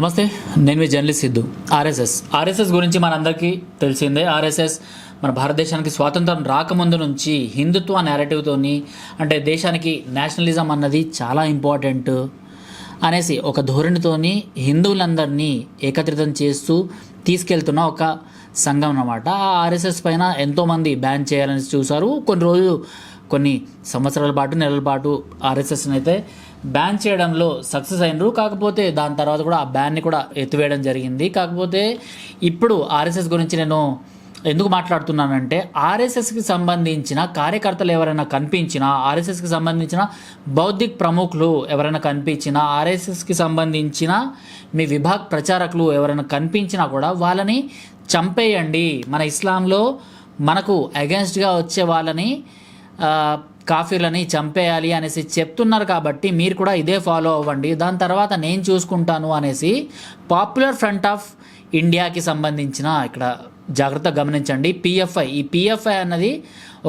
నమస్తే నేను మీ జర్నలిస్ట్ సిద్ధు ఆర్ఎస్ఎస్. ఆర్ఎస్ఎస్ గురించి మనందరికీ తెలిసిందే. ఆర్ఎస్ఎస్ మన భారతదేశానికి స్వాతంత్రం రాకముందు నుంచి హిందుత్వ నేరేటివ్తోని అంటే దేశానికి నేషనలిజం అన్నది చాలా ఇంపార్టెంట్ అనేసి ఒక ధోరణితోని హిందువులందరినీ ఏకత్రితం చేస్తూ తీసుకెళ్తున్న ఒక సంఘం అన్నమాట. ఆ ఆర్ఎస్ఎస్ పైన ఎంతోమంది బ్యాన్ చేయాలని చూశారు. కొన్ని రోజులు కొన్ని సంవత్సరాల పాటు నెలల పాటు ఆర్ఎస్ఎస్ని అయితే బ్యాన్ చేయడంలో సక్సెస్ అయినరు. కాకపోతే దాని తర్వాత కూడా ఆ బ్యాన్ని కూడా ఎత్తివేయడం జరిగింది. కాకపోతే ఇప్పుడు ఆర్ఎస్ఎస్ గురించి నేను ఎందుకు మాట్లాడుతున్నానంటే ఆర్ఎస్ఎస్కి సంబంధించిన కార్యకర్తలు ఎవరైనా కనిపించినా ఆర్ఎస్ఎస్కి సంబంధించిన బౌద్ధిక్ ప్రముఖులు ఎవరైనా కనిపించినా ఆర్ఎస్ఎస్కి సంబంధించిన మీ విభాగ్ ప్రచారకులు ఎవరైనా కనిపించినా కూడా వాళ్ళని చంపేయండి. మన ఇస్లాంలో మనకు అగెన్స్ట్గా వచ్చే వాళ్ళని కాఫీలని చంపేయాలి అనేసి చెప్తున్నారు కాబట్టి మీరు కూడా ఇదే ఫాలో అవ్వండి. దాని తర్వాత నేను చూసుకుంటాను అనేసి పాపులర్ ఫ్రంట్ ఆఫ్ ఇండియాకి సంబంధించిన ఇక్కడ జాగ్రత్తగా గమనించండి. పిఎఫ్ఐ. ఈ పిఎఫ్ఐ అన్నది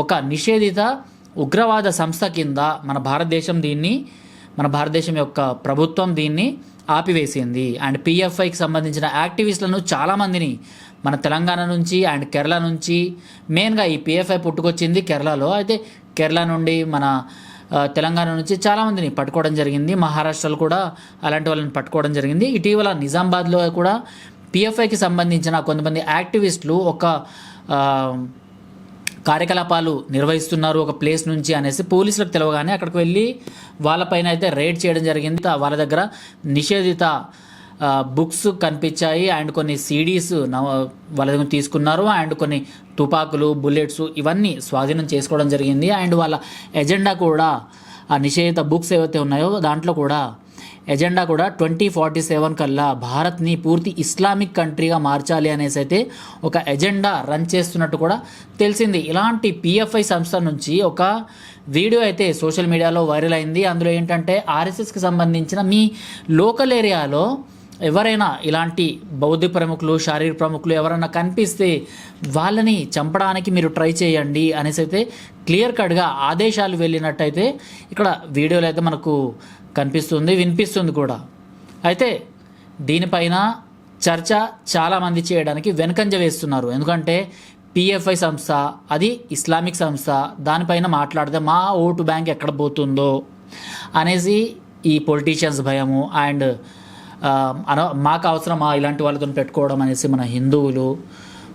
ఒక నిషేధిత ఉగ్రవాద సంస్థ కింద మన భారతదేశం దీన్ని మన భారతదేశం యొక్క ప్రభుత్వం దీన్ని ఆపివేసింది. అండ్ పిఎఫ్ఐకి సంబంధించిన యాక్టివిస్టులను చాలామందిని మన తెలంగాణ నుంచి అండ్ కేరళ నుంచి మెయిన్గా ఈ పిఎఫ్ఐ పుట్టుకొచ్చింది కేరళలో. అయితే కేరళ నుండి మన తెలంగాణ నుంచి చాలామందిని పట్టుకోవడం జరిగింది. మహారాష్ట్రలో కూడా అలాంటి వాళ్ళని పట్టుకోవడం జరిగింది. ఇటీవల నిజామాబాద్లో కూడా పిఎఫ్ఐకి సంబంధించిన కొంతమంది యాక్టివిస్టులు ఒక కార్యకలాపాలు నిర్వహిస్తున్నారు ఒక ప్లేస్ నుంచి అనేసి పోలీసులకు తెలవగానే అక్కడికి వెళ్ళి వాళ్ళపైన అయితే రైడ్ చేయడం జరిగింది. వాళ్ళ దగ్గర నిషేధిత బుక్స్ కనిపించాయి అండ్ కొన్ని సీడీస్ వాళ్ళ దగ్గర తీసుకున్నారు అండ్ కొన్ని తుపాకులు బుల్లెట్స్ ఇవన్నీ స్వాధీనం చేసుకోవడం జరిగింది. అండ్ వాళ్ళ ఎజెండా కూడా ఆ నిషేధిత బుక్స్ ఏవైతే ఉన్నాయో దాంట్లో కూడా ఎజెండా కూడా ట్వంటీ ఫార్టీ సెవెన్ కల్లా భారత్ని పూర్తి ఇస్లామిక్ కంట్రీగా మార్చాలి అనేసి అయితే ఒక ఎజెండా రన్ చేస్తున్నట్టు కూడా తెలిసింది. ఇలాంటి పిఎఫ్ఐ సంస్థ నుంచి ఒక వీడియో అయితే సోషల్ మీడియాలో వైరల్ అయింది. అందులో ఏంటంటే ఆర్ఎస్ఎస్కి సంబంధించిన మీ లోకల్ ఏరియాలో ఎవరైనా ఇలాంటి బౌద్ధ ప్రముఖులు శారీరక ప్రముఖులు ఎవరైనా కనిపిస్తే వాళ్ళని చంపడానికి మీరు ట్రై చేయండి అనేసి అయితే క్లియర్ కట్గా ఆదేశాలు వెళ్ళినట్టయితే ఇక్కడ వీడియోలో అయితే మనకు కనిపిస్తుంది వినిపిస్తుంది కూడా. అయితే దీనిపైన చర్చ చాలామంది చేయడానికి వెనుకంజ వేస్తున్నారు. ఎందుకంటే పిఎఫ్ఐ సంస్థ అది ఇస్లామిక్ సంస్థ దానిపైన మాట్లాడితే మా ఓటు బ్యాంక్ ఎక్కడ పోతుందో అనేసి ఈ పొలిటీషియన్స్ భయము అండ్ అన మాకు అవసరమా ఇలాంటి వాళ్ళతో పెట్టుకోవడం అనేసి మన హిందువులు.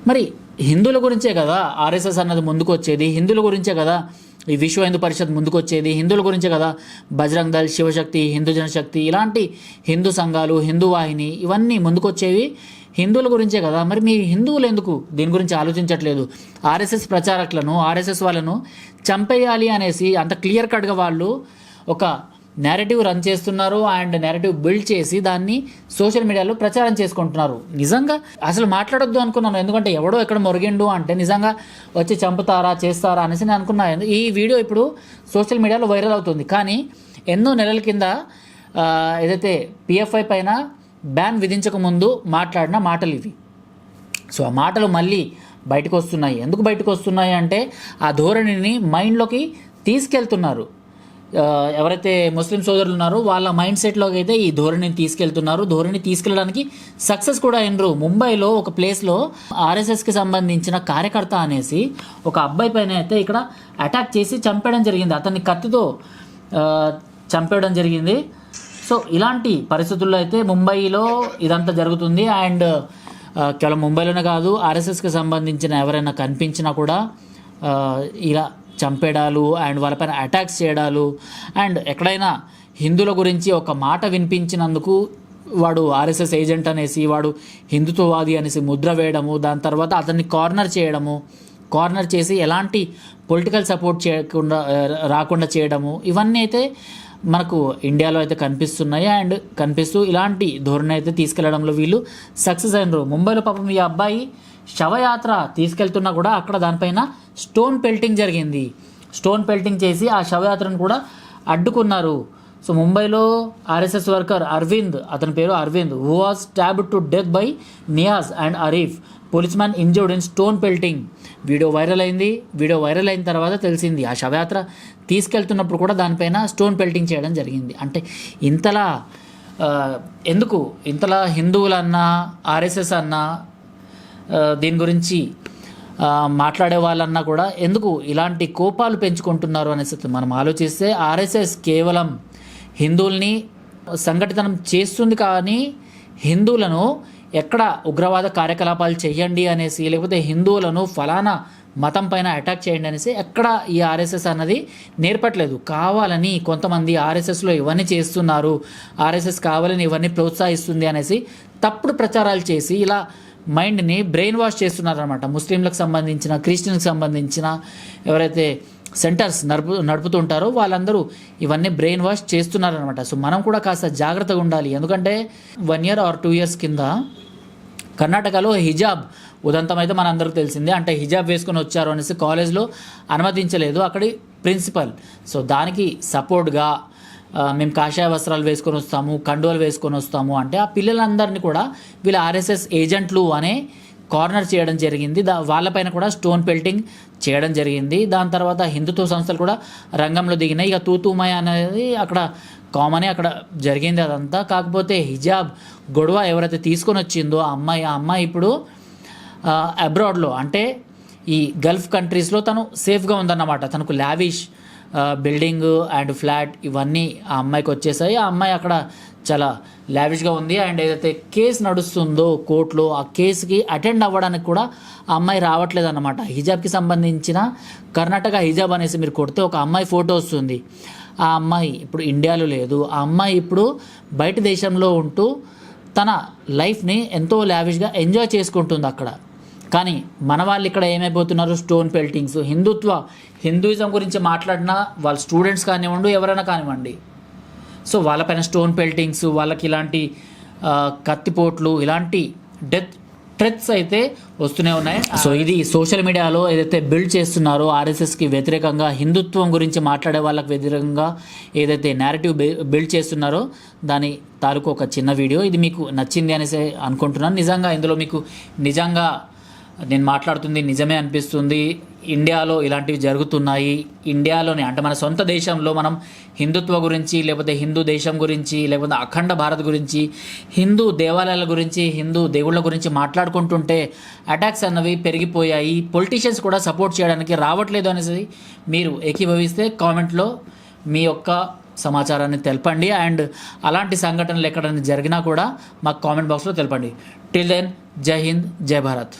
మరి హిందువుల గురించే కదా ఆర్ఎస్ఎస్ అన్నది ముందుకు వచ్చేది హిందువుల గురించే కదా ఈ విశ్వ హిందూ పరిషత్ ముందుకు వచ్చేది హిందువుల గురించే కదా బజరంగ్ దళ్ శివశక్తి హిందూ జనశక్తి ఇలాంటి హిందూ సంఘాలు హిందూ వాహిని ఇవన్నీ ముందుకొచ్చేవి. హిందువుల గురించే కదా. మరి మీ హిందువులు ఎందుకు దీని గురించి ఆలోచించట్లేదు? ఆర్ఎస్ఎస్ ప్రచారకులను ఆర్ఎస్ఎస్ వాళ్ళను చంపేయాలి అనేసి అంత క్లియర్ కట్గా వాళ్ళు ఒక నేరేటివ్ రన్ చేస్తున్నారు అండ్ నేరేటివ్ బిల్డ్ చేసి దాన్ని సోషల్ మీడియాలో ప్రచారం చేసుకుంటున్నారు. నిజంగా అసలు మాట్లాడొద్దు అనుకున్నాను. ఎందుకంటే ఎవడో ఎక్కడ మొరిగిండు అంటే నిజంగా వచ్చి చంపుతారా చేస్తారా అనేసి నేను అనుకున్నాను ఈ వీడియో ఇప్పుడు సోషల్ మీడియాలో వైరల్ అవుతుంది. కానీ ఎన్నో నెలల కింద ఏదైతే పిఎఫ్ఐ పైన బ్యాన్ విధించక ముందు మాట్లాడిన మాటలు ఇవి. సో ఆ మాటలు మళ్ళీ బయటకు వస్తున్నాయి. ఎందుకు బయటకు వస్తున్నాయి అంటే ఆ ధోరణిని మైండ్లోకి తీసుకెళ్తున్నారు. ఎవరైతే ముస్లిం సోదరులు ఉన్నారో వాళ్ళ మైండ్ సెట్లోకి అయితే ఈ ధోరణిని తీసుకెళ్తున్నారు. ధోరణి తీసుకెళ్ళడానికి సక్సెస్ కూడా అయినరు ముంబైలో ఒక ప్లేస్లో ఆర్ఎస్ఎస్కి సంబంధించిన కార్యకర్త అనేసి ఒక అబ్బాయి పైన అయితే ఇక్కడ అటాక్ చేసి చంపేయడం జరిగింది. అతన్ని కత్తితో చంపేయడం జరిగింది. సో ఇలాంటి పరిస్థితుల్లో అయితే ముంబైలో ఇదంతా జరుగుతుంది. అండ్ కేవలం ముంబైలోనే కాదు ఆర్ఎస్ఎస్కి సంబంధించిన ఎవరైనా కనిపించినా కూడా ఇలా చంపేయడాలు అండ్ వాళ్ళపైన అటాక్స్ చేయడాలు. అండ్ ఎక్కడైనా హిందువుల గురించి ఒక మాట వినిపించినందుకు వాడు ఆర్ఎస్ఎస్ ఏజెంట్ అనేసి వాడు హిందుత్వవాది అనేసి ముద్ర వేయడము దాని తర్వాత అతన్ని కార్నర్ చేయడము కార్నర్ చేసి ఎలాంటి పొలిటికల్ సపోర్ట్ చేయకుండా రాకుండా చేయడము ఇవన్నీ అయితే మనకు ఇండియాలో అయితే కనిపిస్తున్నాయి. అండ్ కనిపిస్తూ ఇలాంటి ధోరణి అయితే తీసుకెళ్ళడంలో వీళ్ళు సక్సెస్ అయినరు. ముంబైలో పాపం ఈ అబ్బాయి శవయాత్ర తీసుకెళ్తున్నా కూడా అక్కడ దానిపైన స్టోన్ పెల్టింగ్ జరిగింది. స్టోన్ పెల్టింగ్ చేసి ఆ శవయాత్రను కూడా అడ్డుకున్నారు. సో ముంబైలో ఆర్ఎస్ఎస్ వర్కర్ అరవింద్ అతని పేరు Arvind who was stab to death by Niyaz and Arif police man injured in stone pelting video viral అయింది. వీడియో వైరల్ అయిన తర్వాత తెలిసింది ఆ శవయాత్ర తీసుకెళ్తున్నప్పుడు కూడా దానిపైన స్టోన్ పెల్టింగ్ చేయడం జరిగింది. అంటే ఇంతలా ఎందుకు ఇంతలా హిందువులన్నా ఆర్ఎస్ఎస్ అన్నా దీని గురించి మాట్లాడే వాళ్ళన్నా కూడా ఎందుకు ఇలాంటి కోపాలు పెంచుకుంటున్నారు అనేసి మనం ఆలోచిస్తే ఆర్ఎస్ఎస్ కేవలం హిందువుల్ని సంఘటితం చేస్తుంది కానీ హిందువులను ఎక్కడ ఉగ్రవాద కార్యకలాపాలు చేయండి అనేసి లేకపోతే హిందువులను ఫలానా మతం పైన అటాక్ చేయండి అనేసి ఎక్కడ ఈ ఆర్ఎస్ఎస్ అన్నది నేర్పట్లేదు. కావాలని కొంతమంది ఆర్ఎస్ఎస్లో ఇవన్నీ చేస్తున్నారు. ఆర్ఎస్ఎస్ కావాలని ఇవన్నీ ప్రోత్సహిస్తుంది అనేసి తప్పుడు ప్రచారాలు చేసి ఇలా మైండ్ని బ్రెయిన్ వాష్ చేస్తున్నారనమాట ముస్లింలకు సంబంధించిన క్రిస్టియన్కి సంబంధించిన ఎవరైతే సెంటర్స్ నడుపు నడుపుతుంటారో వాళ్ళందరూ ఇవన్నీ బ్రెయిన్ వాష్ చేస్తున్నారనమాట సో మనం కూడా కాస్త జాగ్రత్తగా ఉండాలి. ఎందుకంటే one year or two years కింద కర్ణాటకలో హిజాబ్ ఉదంతం అయితే మనందరికీ తెలిసిందే. అంటే హిజాబ్ వేసుకొని వచ్చారు అనేసి కాలేజ్లో అనుమతించలేదు అక్కడి ప్రిన్సిపల్. సో దానికి సపోర్ట్గా మేము కాషాయ వస్త్రాలు వేసుకొని వస్తాము కండువలు వేసుకొని వస్తాము అంటే ఆ పిల్లలందరినీ కూడా వీళ్ళ ఆర్ఎస్ఎస్ ఏజెంట్లు అనే కార్నర్ చేయడం జరిగింది. దా వాళ్ళపైన కూడా స్టోన్ పెల్టింగ్ చేయడం జరిగింది. దాని తర్వాత హిందుత్వ సంస్థలు కూడా రంగంలో దిగినాయి. ఇక తూతుమయ అనేది అక్కడ కామనే అక్కడ జరిగింది అదంతా. కాకపోతే హిజాబ్ గొడవ ఎవరైతే తీసుకొని వచ్చిందో ఆ అమ్మాయి ఆ అమ్మాయి ఇప్పుడు అబ్రాడ్లో అంటే ఈ గల్ఫ్ కంట్రీస్లో తను సేఫ్గా ఉందన్నమాట. తనకు లావిష్ బిల్డింగ్ అండ్ ఫ్లాట్ ఇవన్నీ ఆ అమ్మాయికి వచ్చేసాయి. ఆ అమ్మాయి అక్కడ చాలా లావిష్గా ఉంది. అండ్ ఏదైతే కేసు నడుస్తుందో కోర్టులో ఆ కేసుకి అటెండ్ అవ్వడానికి కూడా ఆ అమ్మాయి రావట్లేదు అనమాట హిజాబ్కి సంబంధించిన కర్ణాటక హిజాబ్ అనేసి మీరు కొడితే ఒక అమ్మాయి ఫోటో వస్తుంది. ఆ అమ్మాయి ఇప్పుడు ఇండియాలో లేదు. ఆ అమ్మాయి ఇప్పుడు బయట దేశంలో ఉంటూ తన లైఫ్ని ఎంతో లావిష్గా ఎంజాయ్ చేసుకుంటుంది అక్కడ. కానీ మన వాళ్ళు ఇక్కడ ఏమైపోతున్నారు? స్టోన్ పెల్టింగ్స్ హిందుత్వ హిందూయిజం గురించి మాట్లాడినా వాళ్ళ స్టూడెంట్స్ కానివ్వండి ఎవరైనా కానివ్వండి. సో వాళ్ళపైన స్టోన్ పెల్టింగ్స్ వాళ్ళకి ఇలాంటి కత్తిపోట్లు ఇలాంటి డెత్ ట్రెత్స్ అయితే వస్తూనే ఉన్నాయి. సో ఇది సోషల్ మీడియాలో ఏదైతే బిల్డ్ చేస్తున్నారో ఆర్ఎస్ఎస్కి వ్యతిరేకంగా హిందుత్వం గురించి మాట్లాడే వాళ్ళకి వ్యతిరేకంగా ఏదైతే నేరేటివ్ బిల్డ్ చేస్తున్నారో దాని తాలూకు ఒక చిన్న వీడియో ఇది మీకు నచ్చింది అనేసి అనుకుంటున్నాను. నిజంగా ఇందులో మీకు నిజంగా నేను మాట్లాడుతుంది నిజమే అనిపిస్తుంది. ఇండియాలో ఇలాంటివి జరుగుతున్నాయి. ఇండియాలోనే అంటే మన సొంత దేశంలో మనం హిందుత్వ గురించి లేకపోతే హిందూ దేశం గురించి లేకపోతే అఖండ భారత్ గురించి హిందూ దేవాలయాల గురించి హిందూ దేవుళ్ళ గురించి మాట్లాడుకుంటుంటే అటాక్స్ అన్నవి పెరిగిపోయాయి. పొలిటీషియన్స్ కూడా సపోర్ట్ చేయడానికి రావట్లేదు అనేసి మీరు ఏకీభవిస్తే కామెంట్లో మీ యొక్క సమాచారాన్ని తెలపండి. అండ్ అలాంటి సంఘటనలు ఎక్కడైనా జరిగినా కూడా మాకు కామెంట్ బాక్స్లో తెలపండి. టిల్ దెన్ జై హింద్ జై భారత్.